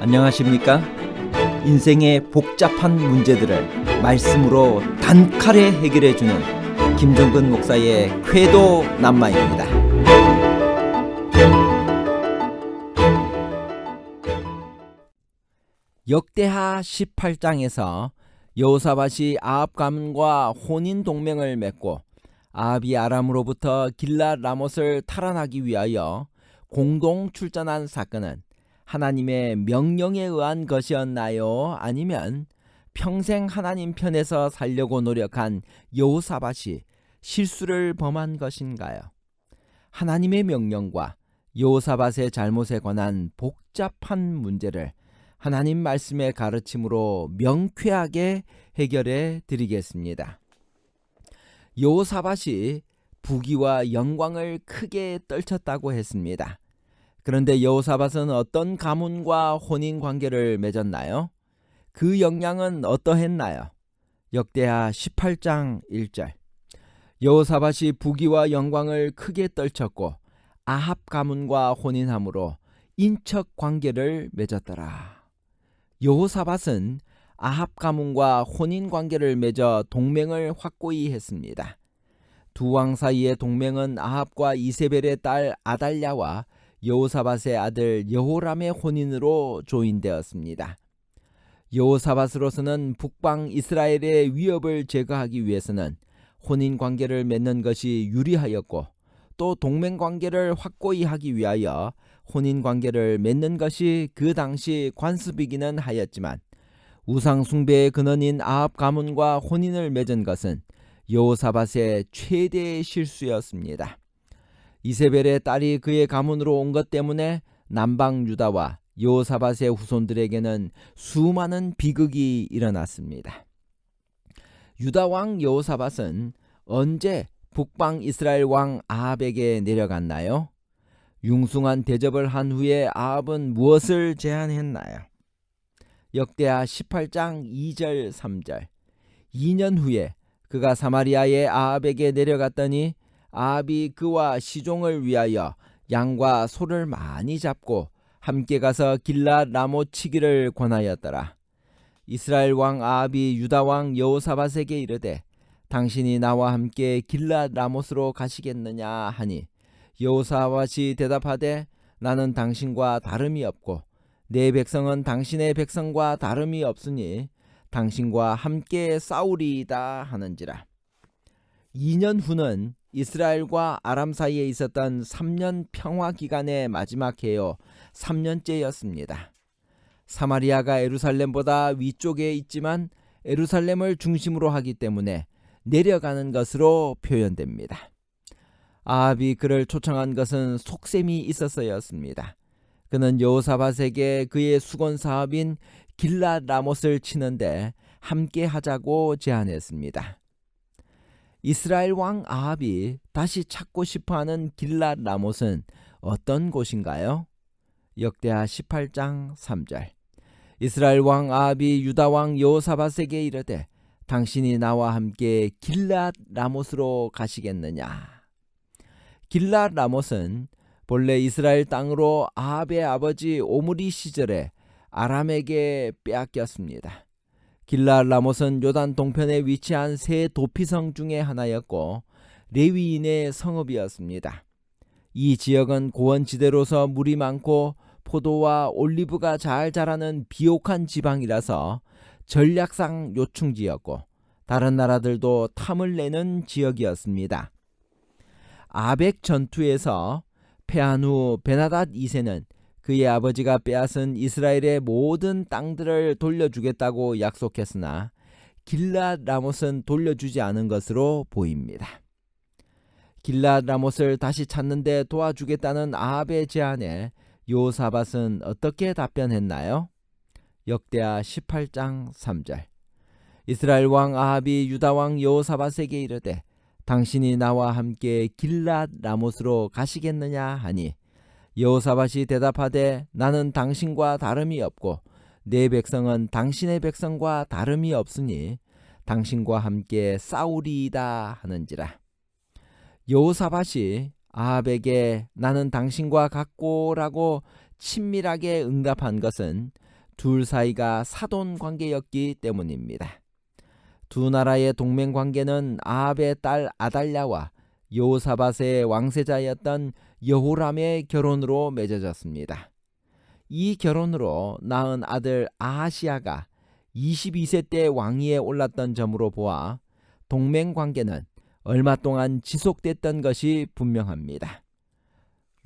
안녕하십니까? 인생의 복잡한 문제들을 말씀으로 단칼에 해결해 주는 김정근 목사의 쾌도 남마입니다. 역대하 18장에서 여호사밧이 아합 가문과 혼인 동맹을 맺고 아합이 아람으로부터 길랏 라못을 탈환하기 위하여 공동 출전한 사건은 하나님의 명령에 의한 것이었나요? 아니면 평생 하나님 편에서 살려고 노력한 여호사밧이 실수를 범한 것인가요? 하나님의 명령과 여호사밧의 잘못에 관한 복잡한 문제를 하나님 말씀의 가르침으로 명쾌하게 해결해 드리겠습니다. 여호사밧이 부귀와 영광을 크게 떨쳤다고 했습니다. 그런데 여호사밧은 어떤 가문과 혼인 관계를 맺었나요? 그 영향은 어떠했나요? 역대하 18장 1절 여호사밧이 부귀와 영광을 크게 떨쳤고 아합 가문과 혼인함으로 인척 관계를 맺었더라. 여호사밧은 아합 가문과 혼인 관계를 맺어 동맹을 확고히 했습니다. 두 왕 사이의 동맹은 아합과 이세벨의 딸 아달랴와 여호사밧의 아들 여호람의 혼인으로 조인되었습니다. 여호사밧으로서는 북방 이스라엘의 위협을 제거하기 위해서는 혼인 관계를 맺는 것이 유리하였고 또 동맹 관계를 확고히 하기 위하여 혼인 관계를 맺는 것이 그 당시 관습이기는 하였지만 우상 숭배의 근원인 아합 가문과 혼인을 맺은 것은 여호사밧의 최대의 실수였습니다. 이세벨의 딸이 그의 가문으로 온 것 때문에 남방 유다와 여호사밧의 후손들에게는 수많은 비극이 일어났습니다. 유다 왕 여호사밧은 언제 북방 이스라엘 왕 아합에게 내려갔나요? 융숭한 대접을 한 후에 아합은 무엇을 제안했나요? 역대하 18장 2절 3절 2년 후에 그가 사마리아의 아합에게 내려갔더니 아합이 그와 시종을 위하여 양과 소를 많이 잡고 함께 가서 길랏 라못 치기를 권하였더라. 이스라엘 왕 아합이 유다 왕 여호사밧에게 이르되 당신이 나와 함께 길랏 라못으로 가시겠느냐 하니 여호사밧이 대답하되 나는 당신과 다름이 없고 내 백성은 당신의 백성과 다름이 없으니 당신과 함께 싸우리이다 하는지라. 2년 후는 이스라엘과 아람 사이에 있었던 3년 평화 기간의 마지막 해요 3년째였습니다. 사마리아가 에루살렘보다 위쪽에 있지만 에루살렘을 중심으로 하기 때문에 내려가는 것으로 표현됩니다. 아합이 그를 초청한 것은 속셈이 있어서였습니다. 그는 여호사밧에게 그의 수건 사업인 길랏 라못을 치는데 함께 하자고 제안했습니다. 이스라엘 왕 아합이 다시 찾고 싶어하는 길랏 라못은 어떤 곳인가요? 역대하 18장 3절 이스라엘 왕 아합이 유다 왕 여호사밧에게 이르되 당신이 나와 함께 길랏 라못으로 가시겠느냐? 길랏 라못은 본래 이스라엘 땅으로 아합의 아버지 오므리 시절에 아람에게 빼앗겼습니다. 길랏 라못은 요단 동편에 위치한 세 도피성 중의 하나였고 레위인의 성읍이었습니다. 이 지역은 고원지대로서 물이 많고 포도와 올리브가 잘 자라는 비옥한 지방이라서 전략상 요충지였고 다른 나라들도 탐을 내는 지역이었습니다. 아벡 전투에서 패한 후 베나닷 2세는 그의 아버지가 빼앗은 이스라엘의 모든 땅들을 돌려주겠다고 약속했으나 길랏 라못은 돌려주지 않은 것으로 보입니다. 길랏 라못을 다시 찾는데 도와주겠다는 아합의 제안에 요사밧은 어떻게 답변했나요? 역대하 18장 3절 이스라엘 왕 아합이 유다 왕 여호사밧에게 이르되 당신이 나와 함께 길랏 라못으로 가시겠느냐 하니 여호사밧이 대답하되 나는 당신과 다름이 없고 내 백성은 당신의 백성과 다름이 없으니 당신과 함께 싸우리이다 하는지라 여호사밧이 아합에게 나는 당신과 같고라고 친밀하게 응답한 것은 둘 사이가 사돈 관계였기 때문입니다. 두 나라의 동맹 관계는 아합의 딸 아달랴와 여호사밧의 왕세자였던 여호람의 결혼으로 맺어졌습니다. 이 결혼으로 낳은 아들 아하시아가 22세 때 왕위에 올랐던 점으로 보아 동맹 관계는 얼마 동안 지속됐던 것이 분명합니다.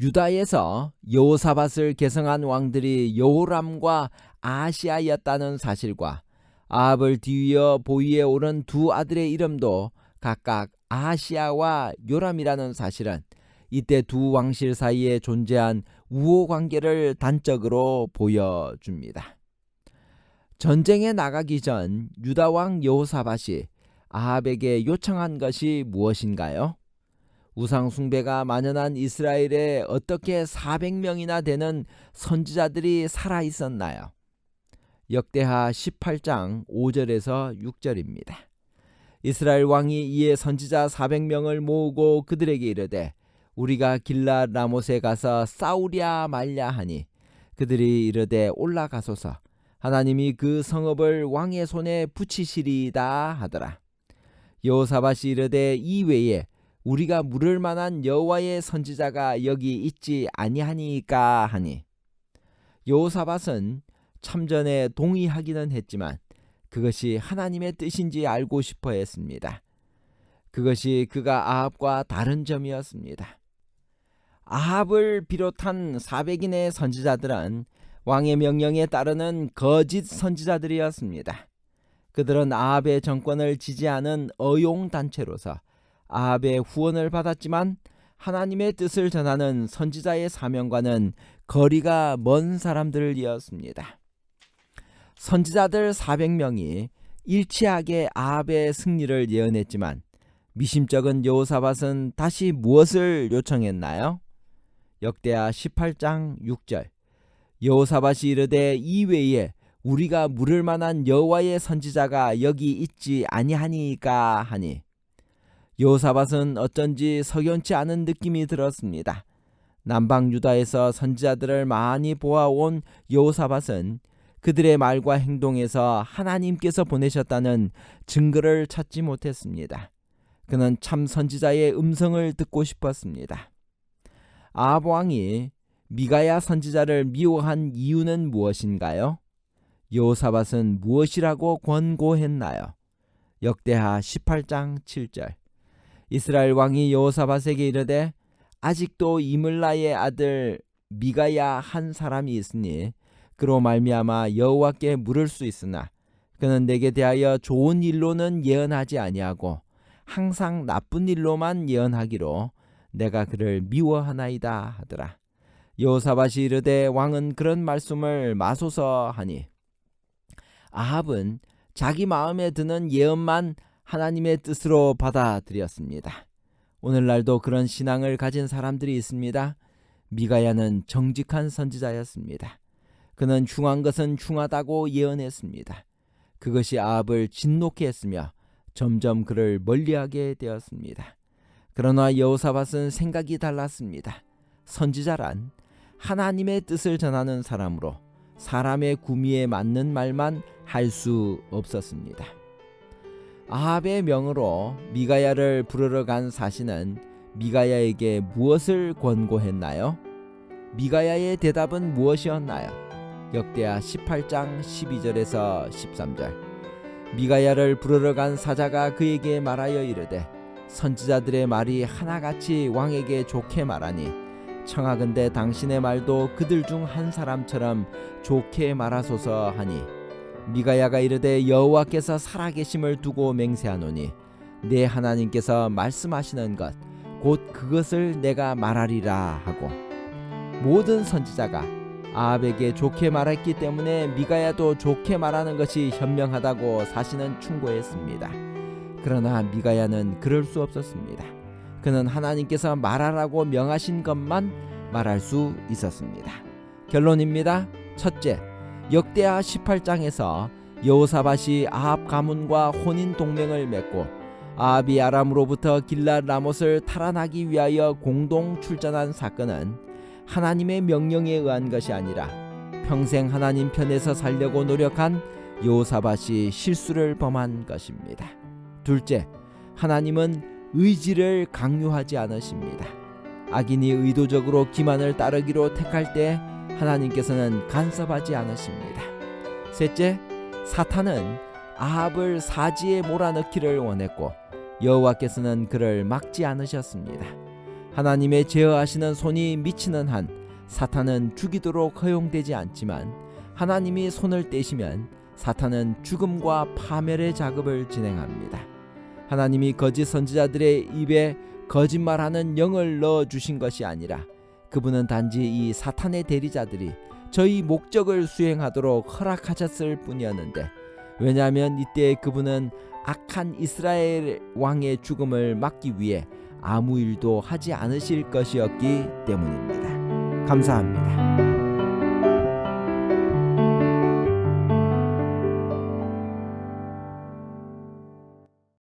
유다에서 여호사밧을 계승한 왕들이 여호람과 아하시아였다는 사실과 아합을 뒤이어 보위에 오른 두 아들의 이름도 각각 아하시아와 요람이라는 사실은 이때 두 왕실 사이에 존재한 우호 관계를 단적으로 보여줍니다. 전쟁에 나가기 전 유다 왕 여호사밧이 아합에게 요청한 것이 무엇인가요? 우상 숭배가 만연한 이스라엘에 어떻게 400명이나 되는 선지자들이 살아 있었나요? 역대하 18장 5절에서 6절입니다. 이스라엘 왕이 이에 선지자 400명을 모으고 그들에게 이르되 우리가 길라 라못에 가서 싸우랴 말랴 하니 그들이 이르되 올라가소서 하나님이 그 성읍을 왕의 손에 붙이시리다 하더라. 여호사밧이 이르되 이 외에 우리가 물을 만한 여호와의 선지자가 여기 있지 아니하니까 하니 여호사밧은 참전에 동의하기는 했지만 그것이 하나님의 뜻인지 알고 싶어 했습니다. 그것이 그가 아합과 다른 점이었습니다. 아합을 비롯한 400인의 선지자들은 왕의 명령에 따르는 거짓 선지자들이었습니다. 그들은 아합의 정권을 지지하는 어용 단체로서 아합의 후원을 받았지만 하나님의 뜻을 전하는 선지자의 사명과는 거리가 먼 사람들이었습니다. 선지자들 400명이 일치하게 아합의 승리를 예언했지만 미심쩍은 여호사밧은 다시 무엇을 요청했나요? 역대하 18장 6절 여호사밧이 이르되 이외에 우리가 물을 만한 여호와의 선지자가 여기 있지 아니하니까 하니 여호사밧은 어쩐지 석연치 않은 느낌이 들었습니다. 남방 유다에서 선지자들을 많이 보아온 여호사밧은 그들의 말과 행동에서 하나님께서 보내셨다는 증거를 찾지 못했습니다. 그는 참 선지자의 음성을 듣고 싶었습니다. 아합 왕이 미가야 선지자를 미워한 이유는 무엇인가요? 여호사밧은 무엇이라고 권고했나요? 역대하 18장 7절 이스라엘 왕이 여호사밧에게 이르되 아직도 이물라의 아들 미가야 한 사람이 있으니 그로 말미암아 여호와께 물을 수 있으나 그는 내게 대하여 좋은 일로는 예언하지 아니하고 항상 나쁜 일로만 예언하기로 내가 그를 미워하나이다 하더라. 여호사밧이 이르되 왕은 그런 말씀을 마소서 하니 아합은 자기 마음에 드는 예언만 하나님의 뜻으로 받아들였습니다. 오늘날도 그런 신앙을 가진 사람들이 있습니다. 미가야는 정직한 선지자였습니다. 그는 흉한 것은 흉하다고 예언했습니다. 그것이 아합을 진노케 했으며 점점 그를 멀리하게 되었습니다. 그러나 여호사밧은 생각이 달랐습니다. 선지자란 하나님의 뜻을 전하는 사람으로 사람의 구미에 맞는 말만 할 수 없었습니다. 아합의 명으로 미가야를 부르러 간 사신은 미가야에게 무엇을 권고했나요? 미가야의 대답은 무엇이었나요? 역대하 18장 12절에서 13절. 미가야를 부르러 간 사자가 그에게 말하여 이르되 선지자들의 말이 하나같이 왕에게 좋게 말하니 청하건대 당신의 말도 그들 중 한 사람처럼 좋게 말하소서 하니 미가야가 이르되 여호와께서 살아계심을 두고 맹세하노니 내 하나님께서 말씀하시는 것 곧 그것을 내가 말하리라 하고 모든 선지자가 아합에게 좋게 말했기 때문에 미가야도 좋게 말하는 것이 현명하다고 사신은 충고했습니다. 그러나 미가야는 그럴 수 없었습니다. 그는 하나님께서 말하라고 명하신 것만 말할 수 있었습니다. 결론입니다. 첫째, 역대하 18장에서 여호사밧이 아합 가문과 혼인 동맹을 맺고 아합이 아람으로부터 길랏 라못을 탈환하기 위하여 공동 출전한 사건은 하나님의 명령에 의한 것이 아니라 평생 하나님 편에서 살려고 노력한 요사밭이 실수를 범한 것입니다. 둘째, 하나님은 의지를 강요하지 않으십니다. 악인이 의도적으로 기만을 따르기로 택할 때 하나님께서는 간섭하지 않으십니다. 셋째, 사탄은 아합을 사지에 몰아넣기를 원했고 여호와께서는 그를 막지 않으셨습니다. 하나님의 제어하시는 손이 미치는 한 사탄은 죽이도록 허용되지 않지만 하나님이 손을 떼시면 사탄은 죽음과 파멸의 작업을 진행합니다. 하나님이 거짓 선지자들의 입에 거짓말하는 영을 넣어 주신 것이 아니라 그분은 단지 이 사탄의 대리자들이 저희 목적을 수행하도록 허락하셨을 뿐이었는데 왜냐하면 이때 그분은 악한 이스라엘 왕의 죽음을 막기 위해 아무 일도 하지 않으실 것이었기 때문입니다. 감사합니다.